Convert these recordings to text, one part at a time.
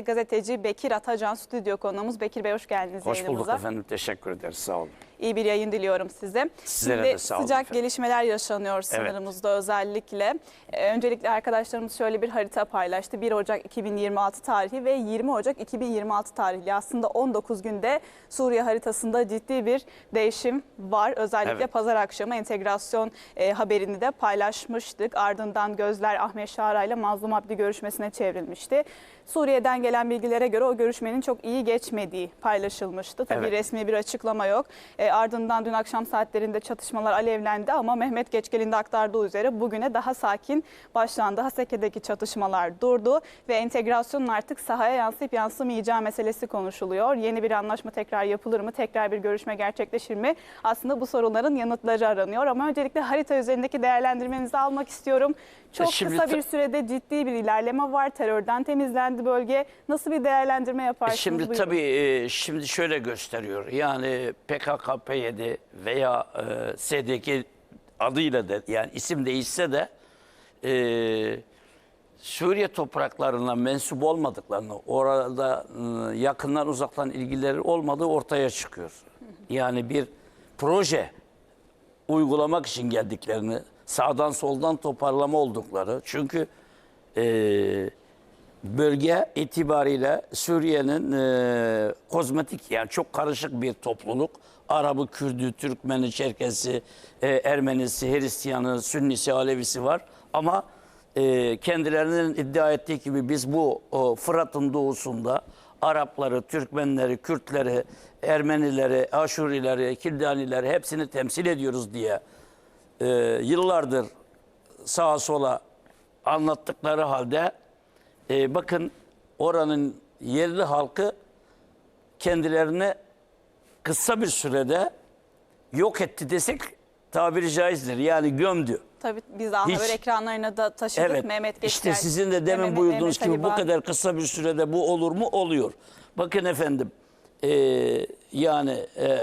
Gazeteci Bekir Atacan stüdyo konuğumuz. Bekir Bey hoş geldiniz Hoş bulduk yayınımıza. efendim. Teşekkür ederiz. Sağ olun. İyi bir yayın diliyorum size. Sizlere Şimdi de sağ olun sıcak efendim. gelişmeler yaşanıyor sınırımızda özellikle. Ee, öncelikle arkadaşlarımız şöyle bir harita paylaştı. 1 Ocak 2026 tarihi ve 20 Ocak 2026 tarihli. Aslında 19 günde Suriye haritasında ciddi bir değişim var. Özellikle Evet. pazar akşamı entegrasyon e, haberini de paylaşmıştık. Ardından gözler Ahmet Şara ile Mazlum Abdi görüşmesine çevrilmişti. Suriye'den gelen bilgilere göre o görüşmenin çok iyi geçmediği paylaşılmıştı. Tabii Evet. resmi bir açıklama yok. E, ardından dün akşam saatlerinde çatışmalar alevlendi ama Mehmet Geçkel'in de aktardığı üzere bugüne daha sakin başlandı. Haseke'deki çatışmalar durdu ve entegrasyonun artık sahaya yansıyıp yansımayacağı meselesi konuşuluyor. Yeni bir anlaşma tekrar yapılır mı? Tekrar bir görüşme gerçekleşir mi? Aslında bu soruların yanıtları aranıyor ama öncelikle harita üzerindeki değerlendirmenizi almak istiyorum. Çok Şimdi kısa bir sürede ciddi bir ilerleme var. Terörden temizlendi bölge. Nasıl bir değerlendirme yaparsınız? Şimdi Buyurun. tabii e, şimdi şöyle gösteriyor. Yani PKK, PYD veya e, SDG adıyla da yani isim değişse de e, Suriye topraklarına mensup olmadıklarını, orada e, yakından uzaktan ilgileri olmadığı ortaya çıkıyor. Yani bir proje uygulamak için geldiklerini, sağdan soldan toparlama oldukları. Çünkü e, bölge itibariyle Suriye'nin e, kozmetik yani çok karışık bir topluluk. Arabı, Kürdü, Türkmeni, Çerkesi, e, Ermenisi, Hristiyanı, Sünnisi, Alevisi var. Ama e, kendilerinin iddia ettiği gibi biz bu o, Fırat'ın doğusunda Arapları, Türkmenleri, Kürtleri, Ermenileri, Aşurileri, Kildanileri hepsini temsil ediyoruz diye e, yıllardır sağa sola anlattıkları halde e, bakın oranın yerli halkı kendilerini kısa bir sürede yok etti desek tabiri caizdir. Yani gömdü. Tabii biz daha Hiç- haber ekranlarına da taşıdık. Evet. Mehmet Geçer. işte sizin de demin Mehmet- buyurduğunuz Mehmet gibi bu kadar kısa bir sürede bu olur mu? Oluyor. Bakın efendim e, yani e,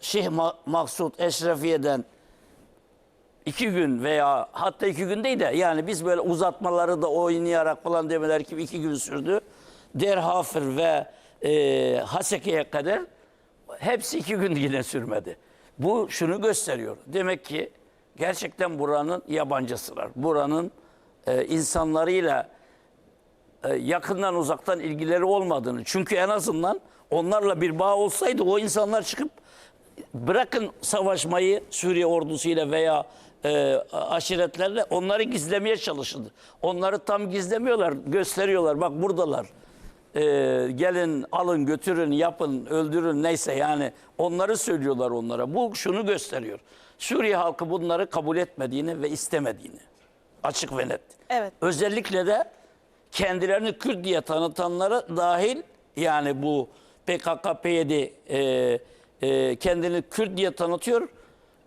Şeyh Ma- Maksud Eşrefiye'den iki gün veya hatta iki gün değil de yani biz böyle uzatmaları da oynayarak falan demeler gibi iki gün sürdü. Derhafır ve e, Haseke'ye kadar hepsi iki gün yine sürmedi. Bu şunu gösteriyor. Demek ki gerçekten buranın yabancısılar. Buranın e, insanlarıyla e, yakından uzaktan ilgileri olmadığını. Çünkü en azından onlarla bir bağ olsaydı o insanlar çıkıp bırakın savaşmayı Suriye ordusuyla veya e, aşiretlerle onları gizlemeye çalışırdı. Onları tam gizlemiyorlar, gösteriyorlar. Bak buradalar. E, gelin alın götürün yapın öldürün neyse yani onları söylüyorlar onlara. Bu şunu gösteriyor. Suriye halkı bunları kabul etmediğini ve istemediğini. Açık ve net. Evet. Özellikle de kendilerini Kürt diye tanıtanlara dahil yani bu PKK, PYD e, e, kendini Kürt diye tanıtıyor.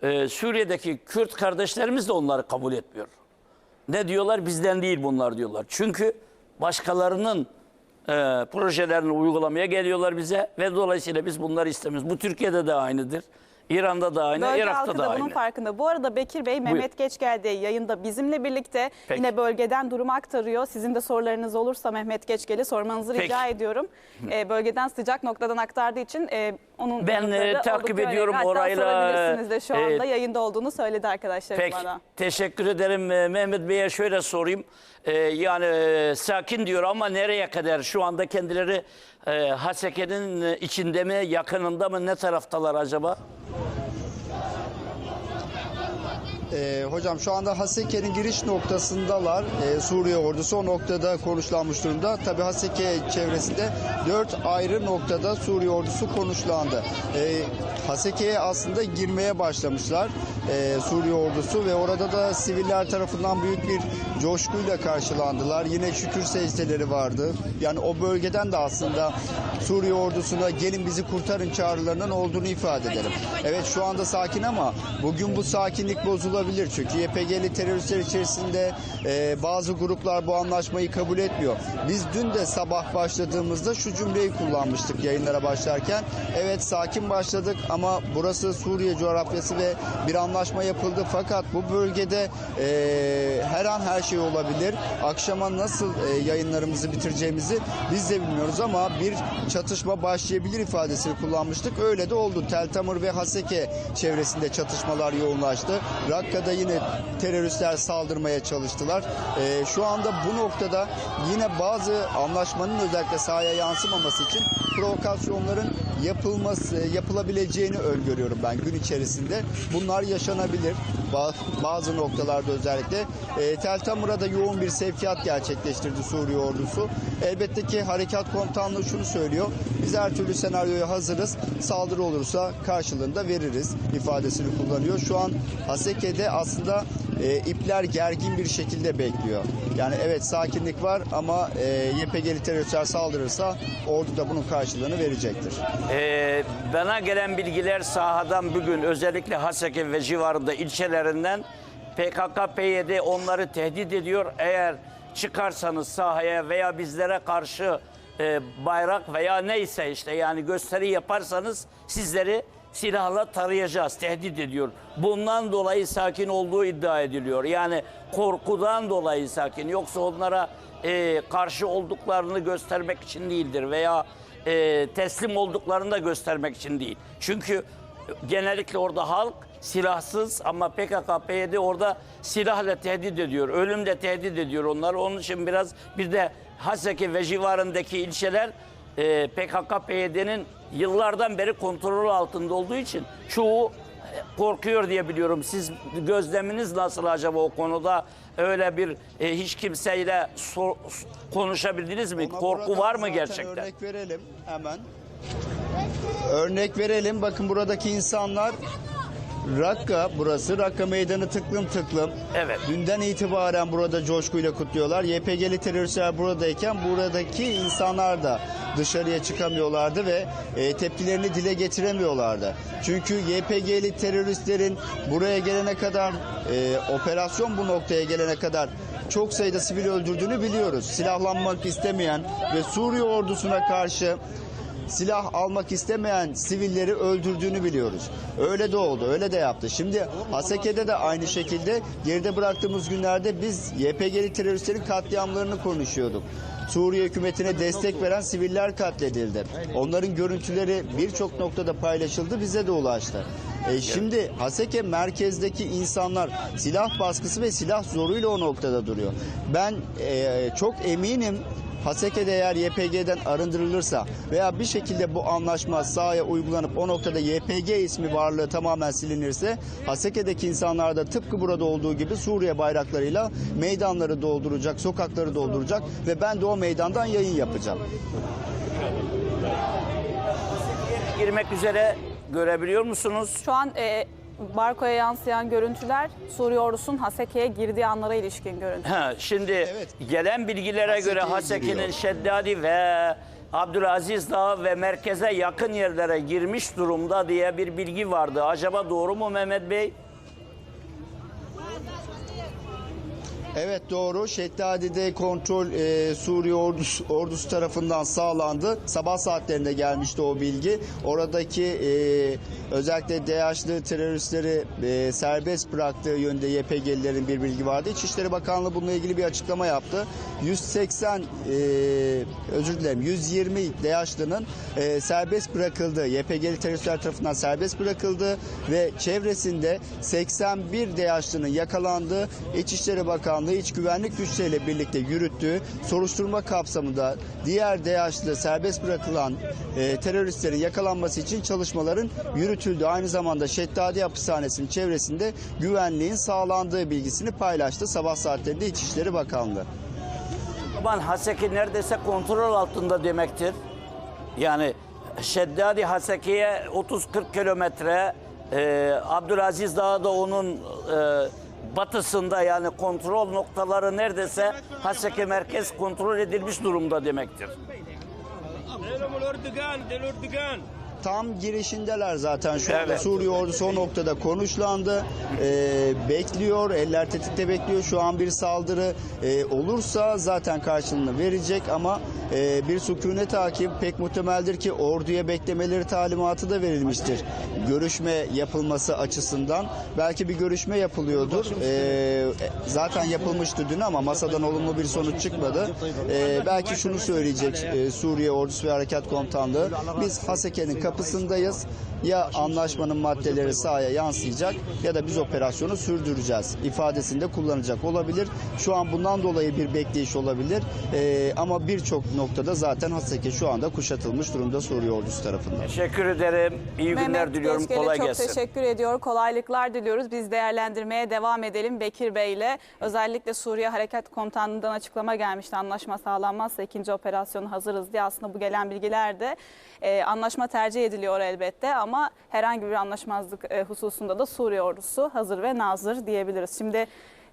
E, Suriye'deki Kürt kardeşlerimiz de onları kabul etmiyor. Ne diyorlar? Bizden değil bunlar diyorlar. Çünkü başkalarının e, projelerini uygulamaya geliyorlar bize ve dolayısıyla biz bunları istemiyoruz. Bu Türkiye'de de aynıdır. İran'da da aynı, Bölge Irak'ta halkı da da aynı. bunun farkında. Bu arada Bekir Bey, Mehmet Geç geldi yayında bizimle birlikte Peki. yine bölgeden durumu aktarıyor. Sizin de sorularınız olursa Mehmet Geçgel'i sormanızı Peki. rica ediyorum. Ee, bölgeden sıcak noktadan aktardığı için e, onun Ben, yanıtları e, takip oldukça önemli. ediyorum Hatta orayla, sorabilirsiniz de şu e, anda yayında olduğunu söyledi arkadaşlarım Peki. bana. Teşekkür ederim. Ee, Mehmet Bey'e şöyle sorayım. Ee, yani e, sakin diyor ama nereye kadar? Şu anda kendileri e, Haseke'nin içinde mi, yakınında mı, ne taraftalar acaba? Ee, hocam şu anda Haseke'nin giriş noktasındalar. Ee, Suriye ordusu o noktada konuşlanmış durumda. Tabi Haseke çevresinde dört ayrı noktada Suriye ordusu konuşlandı. Ee, Haseke'ye aslında girmeye başlamışlar ee, Suriye ordusu ve orada da siviller tarafından büyük bir coşkuyla karşılandılar. Yine şükür secdeleri vardı. Yani o bölgeden de aslında Suriye ordusuna gelin bizi kurtarın çağrılarının olduğunu ifade ederim. Evet şu anda sakin ama bugün bu sakinlik bozulabilir olabilir. Çünkü YPG'li teröristler içerisinde e, bazı gruplar bu anlaşmayı kabul etmiyor. Biz dün de sabah başladığımızda şu cümleyi kullanmıştık yayınlara başlarken. Evet sakin başladık ama burası Suriye coğrafyası ve bir anlaşma yapıldı. Fakat bu bölgede e, her an her şey olabilir. Akşama nasıl e, yayınlarımızı bitireceğimizi biz de bilmiyoruz ama bir çatışma başlayabilir ifadesini kullanmıştık. Öyle de oldu. Tel Tamır ve Haseke çevresinde çatışmalar yoğunlaştı. Rakka'da yine teröristler saldırmaya çalıştılar. E, şu anda bu noktada yine bazı anlaşmanın özellikle sahaya yansımaması için provokasyonların yapılması yapılabileceğini öngörüyorum ben gün içerisinde. Bunlar yaşanabilir. Ba- Bazı noktalarda özellikle. E, Tel Tamır'a da yoğun bir sevkiyat gerçekleştirdi Suriye ordusu. Elbette ki harekat komutanlığı şunu söylüyor. Biz her türlü senaryoya hazırız. Saldırı olursa karşılığında veririz ifadesini kullanıyor. Şu an Haseke'de aslında e, ipler gergin bir şekilde bekliyor. Yani evet sakinlik var ama e, YPG'li teröristler saldırırsa ordu da bunun karşılığını verecektir. Ee, bana gelen bilgiler sahadan bugün özellikle Haseke ve civarında ilçelerinden PKK-PYD onları tehdit ediyor. Eğer çıkarsanız sahaya veya bizlere karşı e, bayrak veya neyse işte yani gösteri yaparsanız sizleri silahla tarayacağız, tehdit ediyor. Bundan dolayı sakin olduğu iddia ediliyor. Yani korkudan dolayı sakin. Yoksa onlara e, karşı olduklarını göstermek için değildir veya e, teslim olduklarını da göstermek için değil. Çünkü genellikle orada halk silahsız ama PKK, PYD orada silahla tehdit ediyor. Ölümle tehdit ediyor onları. Onun için biraz bir de Haseki ve civarındaki ilçeler e, PKK, PYD'nin yıllardan beri kontrol altında olduğu için çoğu korkuyor diye biliyorum. Siz gözleminiz nasıl acaba o konuda? Öyle bir e, hiç kimseyle sor- konuşabildiniz mi? Ona Korku var mı gerçekten? Örnek verelim hemen. Örnek verelim. Bakın buradaki insanlar Rakka burası. Rakka meydanı tıklım tıklım. Evet. Dünden itibaren burada coşkuyla kutluyorlar. YPG'li teröristler buradayken buradaki insanlar da dışarıya çıkamıyorlardı ve e, tepkilerini dile getiremiyorlardı. Çünkü YPG'li teröristlerin buraya gelene kadar e, operasyon bu noktaya gelene kadar çok sayıda sivil öldürdüğünü biliyoruz. Silahlanmak istemeyen ve Suriye ordusuna karşı silah almak istemeyen sivilleri öldürdüğünü biliyoruz. Öyle de oldu, öyle de yaptı. Şimdi Haseke'de de aynı şekilde geride bıraktığımız günlerde biz YPG'li teröristlerin katliamlarını konuşuyorduk. Suriye hükümetine destek veren siviller katledildi. Onların görüntüleri birçok noktada paylaşıldı, bize de ulaştı. E şimdi Haseke merkezdeki insanlar silah baskısı ve silah zoruyla o noktada duruyor. Ben e, çok eminim Haseke'de eğer YPG'den arındırılırsa veya bir şekilde bu anlaşma sahaya uygulanıp o noktada YPG ismi varlığı tamamen silinirse Haseke'deki insanlar da tıpkı burada olduğu gibi Suriye bayraklarıyla meydanları dolduracak, sokakları dolduracak ve ben de o meydandan yayın yapacağım. Girmek üzere görebiliyor musunuz? Şu an e, Barko'ya yansıyan görüntüler Suriye ordusunun Haseke'ye girdiği anlara ilişkin görüntü. Ha, şimdi Evet. gelen bilgilere Haseke'ye göre Haseki'nin. Şeddadi ve Abdülaziz Dağı ve merkeze yakın yerlere girmiş durumda diye bir bilgi vardı. Acaba doğru mu Mehmet Bey? Evet doğru. Şeddadi'de kontrol e, Suriye ordusu, ordusu tarafından sağlandı. Sabah saatlerinde gelmişti o bilgi. Oradaki e, özellikle DAEŞ'li teröristleri e, serbest bıraktığı yönde YPG'lilerin bir bilgi vardı. İçişleri Bakanlığı bununla ilgili bir açıklama yaptı. 180 e, özür dilerim 120 DAEŞ'lının e, serbest bırakıldı. YPG'li teröristler tarafından serbest bırakıldı ve çevresinde 81 DAEŞ'lının yakalandığı İçişleri Bakanlığı İç Güvenlik Güçleriyle birlikte yürüttüğü soruşturma kapsamında diğer DAEŞ'li serbest bırakılan e, teröristlerin yakalanması için çalışmaların yürütüldüğü aynı zamanda Şeddadi Hapishanesi'nin çevresinde güvenliğin sağlandığı bilgisini paylaştı sabah saatlerinde İçişleri Bakanlığı. Aman Haseki neredeyse kontrol altında demektir. Yani Şeddadi Haseki'ye 30-40 kilometre, e, Abdülaziz Dağı da onun e, batısında yani kontrol noktaları neredeyse Haseki merkez kontrol edilmiş durumda demektir tam girişindeler zaten şu anda. Suriye ordusu o noktada konuşlandı. E, bekliyor. Eller tetikte bekliyor. Şu an bir saldırı e, olursa zaten karşılığını verecek ama e, bir sükunet takip pek muhtemeldir ki orduya beklemeleri talimatı da verilmiştir. Görüşme yapılması açısından belki bir görüşme yapılıyordur. E, zaten yapılmıştı dün ama masadan olumlu bir sonuç çıkmadı. E, belki şunu söyleyecek e, Suriye Ordusu ve Harekat Komutanlığı biz Haseke'nin kapı kapısındayız. Ya anlaşmanın maddeleri sahaya yansıyacak ya da biz operasyonu sürdüreceğiz ifadesinde kullanacak olabilir. Şu an bundan dolayı bir bekleyiş olabilir. Ee, ama birçok noktada zaten Haseke şu anda kuşatılmış durumda Suriye Ordusu tarafından. Teşekkür ederim. İyi günler Mehmet diliyorum. Geçkel'e Kolay çok gelsin. teşekkür ediyor. Kolaylıklar diliyoruz. Biz değerlendirmeye devam edelim Bekir Bey ile. Özellikle Suriye Harekat Komutanlığı'ndan açıklama gelmişti. Anlaşma sağlanmazsa ikinci operasyonu hazırız diye aslında bu gelen bilgiler de e, anlaşma tercih ediliyor elbette ama herhangi bir anlaşmazlık e, hususunda da Suriye ordusu hazır ve nazır diyebiliriz. Şimdi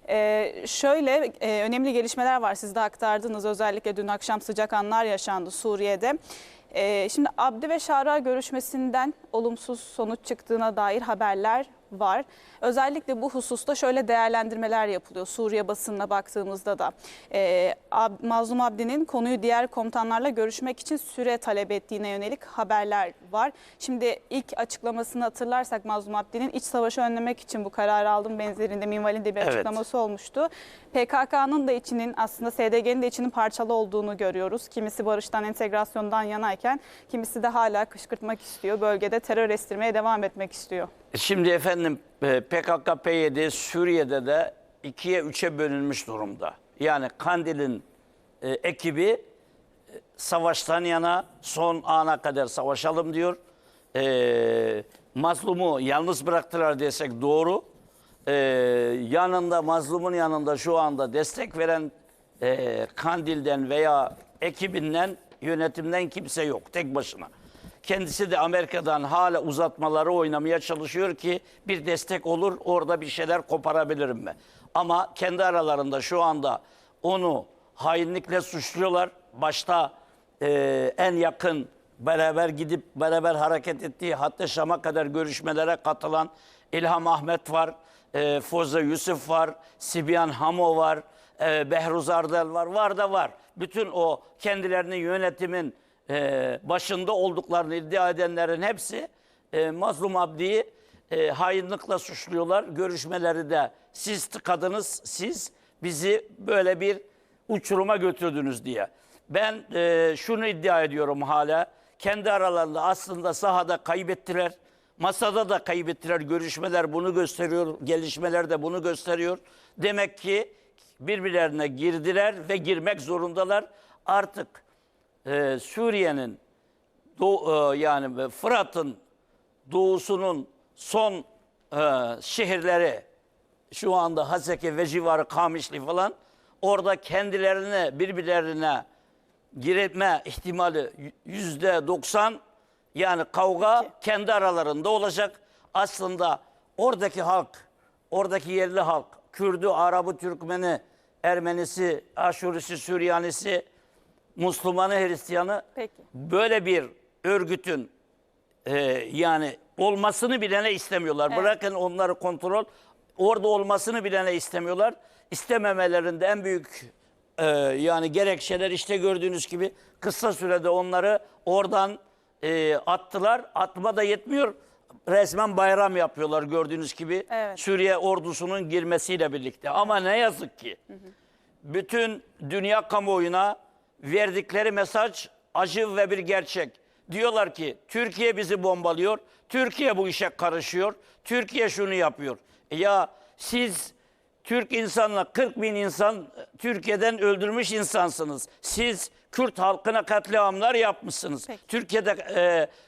ee, şöyle e, önemli gelişmeler var siz de aktardınız özellikle dün akşam sıcak anlar yaşandı Suriye'de. Şimdi Abdi ve Şara görüşmesinden olumsuz sonuç çıktığına dair haberler var. Özellikle bu hususta şöyle değerlendirmeler yapılıyor Suriye basınına baktığımızda da. Ab- Mazlum Abdi'nin konuyu diğer komutanlarla görüşmek için süre talep ettiğine yönelik haberler var. Şimdi ilk açıklamasını hatırlarsak Mazlum Abdi'nin iç savaşı önlemek için bu kararı aldım benzerinde minvalinde bir Evet. açıklaması olmuştu. PKK'nın da içinin aslında SDG'nin de içinin parçalı olduğunu görüyoruz. Kimisi barıştan, entegrasyondan yanayken kimisi de hala kışkırtmak istiyor. Bölgede terör estirmeye devam etmek istiyor. Şimdi efendim e, PKK-PYD Suriye'de de ikiye üçe bölünmüş durumda. Yani Kandil'in e, ekibi e, savaştan yana son ana kadar savaşalım diyor. E, mazlumu yalnız bıraktılar desek doğru. E, yanında mazlumun yanında şu anda destek veren e, Kandil'den veya ekibinden yönetimden kimse yok tek başına. Kendisi de Amerika'dan hala uzatmaları oynamaya çalışıyor ki bir destek olur orada bir şeyler koparabilirim ben. Ama kendi aralarında şu anda onu hainlikle suçluyorlar. Başta e, en yakın beraber gidip beraber hareket ettiği hatta Şam'a kadar görüşmelere katılan İlham Ahmet var, e, Foza Yusuf var, Sibyan Hamo var, e, Behruz Ardel var, var da var. Bütün o kendilerini yönetimin e, başında olduklarını iddia edenlerin hepsi e, Mazlum Abdi'yi e, hainlikle suçluyorlar. Görüşmeleri de siz tıkadınız, siz bizi böyle bir uçuruma götürdünüz diye. Ben e, şunu iddia ediyorum hala. Kendi aralarında aslında sahada kaybettiler. Masada da kaybettiler. Görüşmeler bunu gösteriyor. Gelişmeler de bunu gösteriyor. Demek ki birbirlerine girdiler ve girmek zorundalar. Artık e, Suriye'nin e, yani Fırat'ın doğusunun son e, şehirleri şu anda Haseke ve civarı Kamışlı falan orada kendilerine birbirlerine girme ihtimali yüzde 90 yani kavga kendi aralarında olacak. Aslında oradaki halk, oradaki yerli halk, Kürdü, Arabı, Türkmeni, Ermenisi, Aşurisi, Süryanisi, Müslümanı, Hristiyanı Peki. böyle bir örgütün e, yani olmasını bilene istemiyorlar. Evet. Bırakın onları kontrol. Orada olmasını bilene istemiyorlar. İstememelerinde en büyük e, yani gerekçeler işte gördüğünüz gibi kısa sürede onları oradan e, attılar. Atma da yetmiyor. Resmen bayram yapıyorlar gördüğünüz gibi. Evet. Suriye ordusunun girmesiyle birlikte. Ama ne yazık ki bütün dünya kamuoyuna verdikleri mesaj acı ve bir gerçek. Diyorlar ki Türkiye bizi bombalıyor, Türkiye bu işe karışıyor, Türkiye şunu yapıyor. E ya siz Türk insanla 40 bin insan Türkiye'den öldürmüş insansınız. Siz Kürt halkına katliamlar yapmışsınız. Peki. Türkiye'de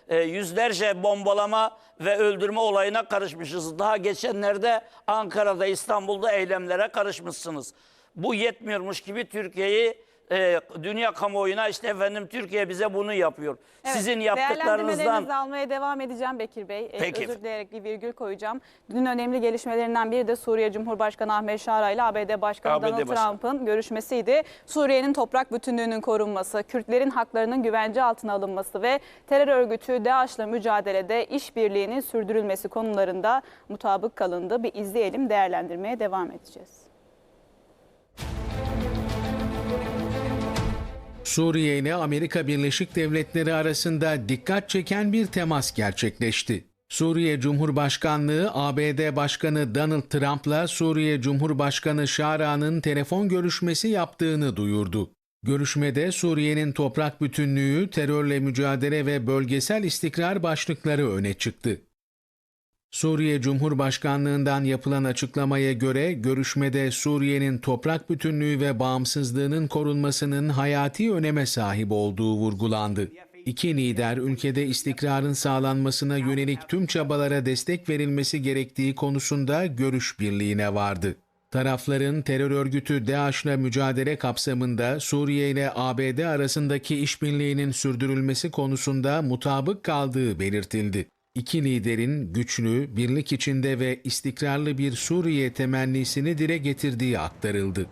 e, e, yüzlerce bombalama ve öldürme olayına karışmışız. Daha geçenlerde Ankara'da, İstanbul'da eylemlere karışmışsınız. Bu yetmiyormuş gibi Türkiye'yi e, dünya kamuoyuna işte efendim Türkiye bize bunu yapıyor. Evet, Sizin yaptıklarınızdan almaya devam edeceğim Bekir Bey. Ee, Peki. Özür dileyerek bir virgül koyacağım. Dün önemli gelişmelerinden biri de Suriye Cumhurbaşkanı Ahmet Şara ile ABD Başkanı ABD Donald. Trump'ın görüşmesiydi. Suriye'nin toprak bütünlüğünün korunması, Kürtlerin haklarının güvence altına alınması ve terör örgütü DAEŞ'la mücadelede işbirliğinin sürdürülmesi konularında mutabık kalındı. Bir izleyelim, değerlendirmeye devam edeceğiz. Suriye ile Amerika Birleşik Devletleri arasında dikkat çeken bir temas gerçekleşti. Suriye Cumhurbaşkanlığı ABD Başkanı Donald Trump'la Suriye Cumhurbaşkanı Şara'nın telefon görüşmesi yaptığını duyurdu. Görüşmede Suriye'nin toprak bütünlüğü, terörle mücadele ve bölgesel istikrar başlıkları öne çıktı. Suriye Cumhurbaşkanlığından yapılan açıklamaya göre görüşmede Suriye'nin toprak bütünlüğü ve bağımsızlığının korunmasının hayati öneme sahip olduğu vurgulandı. İki lider ülkede istikrarın sağlanmasına yönelik tüm çabalara destek verilmesi gerektiği konusunda görüş birliğine vardı. Tarafların terör örgütü DAEŞ'le mücadele kapsamında Suriye ile ABD arasındaki işbirliğinin sürdürülmesi konusunda mutabık kaldığı belirtildi. İki liderin güçlü, birlik içinde ve istikrarlı bir Suriye temennisini dile getirdiği aktarıldı.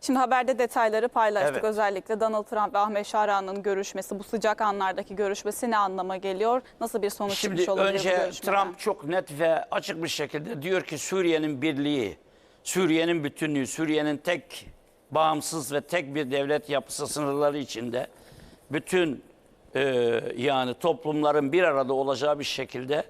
Şimdi haberde detayları paylaştık. Evet. Özellikle Donald Trump ve Ahmet Şara'nın görüşmesi, bu sıcak anlardaki görüşmesi ne anlama geliyor? Nasıl bir sonuç Şimdi çıkmış olabilir bu önce görüşmeden? Trump çok net ve açık bir şekilde diyor ki Suriye'nin birliği, Suriye'nin bütünlüğü, Suriye'nin tek bağımsız ve tek bir devlet yapısı sınırları içinde bütün e, yani toplumların bir arada olacağı bir şekilde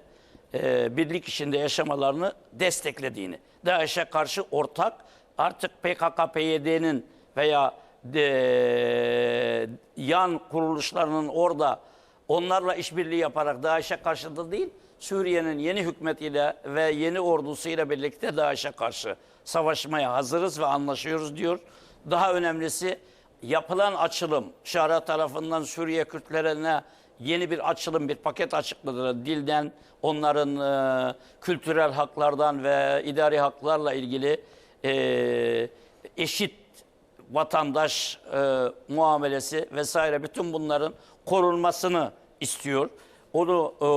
e, birlik içinde yaşamalarını desteklediğini, DAEŞ'e karşı ortak artık PKK-PYD'nin veya de, yan kuruluşlarının orada onlarla işbirliği yaparak DAEŞ'e karşı da değil, Suriye'nin yeni hükümetiyle ve yeni ordusuyla birlikte DAEŞ'e karşı savaşmaya hazırız ve anlaşıyoruz diyor. Daha önemlisi yapılan açılım, Şara tarafından Suriye Kürtlerine yeni bir açılım, bir paket açıkladılar. Dilden, onların e, kültürel haklardan ve idari haklarla ilgili e, eşit vatandaş e, muamelesi vesaire bütün bunların korunmasını istiyor. Onu e,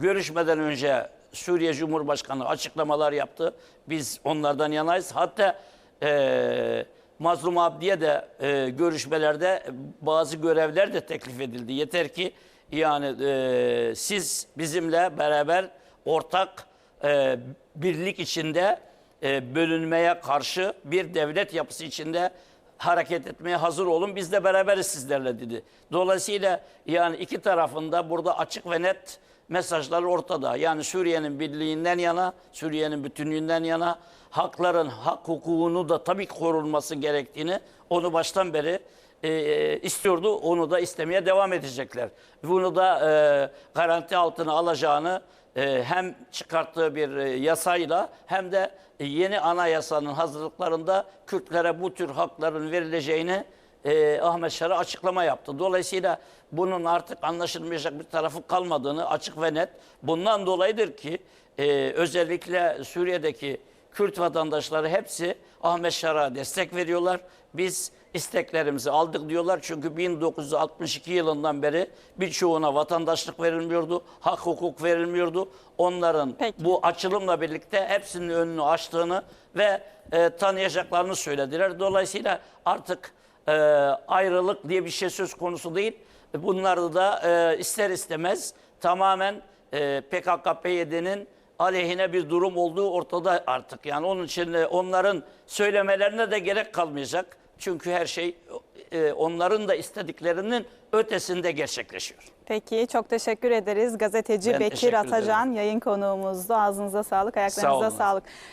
görüşmeden önce Suriye Cumhurbaşkanı açıklamalar yaptı. Biz onlardan yanayız. Hatta e, Mazlum Abdi'ye de e, görüşmelerde bazı görevler de teklif edildi. Yeter ki yani e, siz bizimle beraber ortak e, birlik içinde e, bölünmeye karşı bir devlet yapısı içinde hareket etmeye hazır olun. Biz de beraberiz sizlerle dedi. Dolayısıyla yani iki tarafında burada açık ve net mesajlar ortada. Yani Suriye'nin birliğinden yana, Suriye'nin bütünlüğünden yana, hakların, hak hukukunu da tabii korunması gerektiğini onu baştan beri e, istiyordu. Onu da istemeye devam edecekler. Bunu da e, garanti altına alacağını e, hem çıkarttığı bir e, yasayla hem de e, yeni anayasanın hazırlıklarında Kürtlere bu tür hakların verileceğini e, Ahmet Şara açıklama yaptı. Dolayısıyla bunun artık anlaşılmayacak bir tarafı kalmadığını açık ve net. Bundan dolayıdır ki e, özellikle Suriye'deki Kürt vatandaşları hepsi Ahmet Şar'a destek veriyorlar. Biz isteklerimizi aldık diyorlar. Çünkü 1962 yılından beri birçoğuna vatandaşlık verilmiyordu, hak hukuk verilmiyordu. Onların Peki. bu açılımla birlikte hepsinin önünü açtığını ve e, tanıyacaklarını söylediler. Dolayısıyla artık e, ayrılık diye bir şey söz konusu değil. Bunları da e, ister istemez tamamen e, PKK-PYD'nin aleyhine bir durum olduğu ortada artık. Yani onun için onların söylemelerine de gerek kalmayacak. Çünkü her şey e, onların da istediklerinin ötesinde gerçekleşiyor. Peki çok teşekkür ederiz. Gazeteci Ben Bekir teşekkür ederim. Atacan yayın konuğumuzdu. Ağzınıza sağlık, ayaklarınıza olun. sağlık.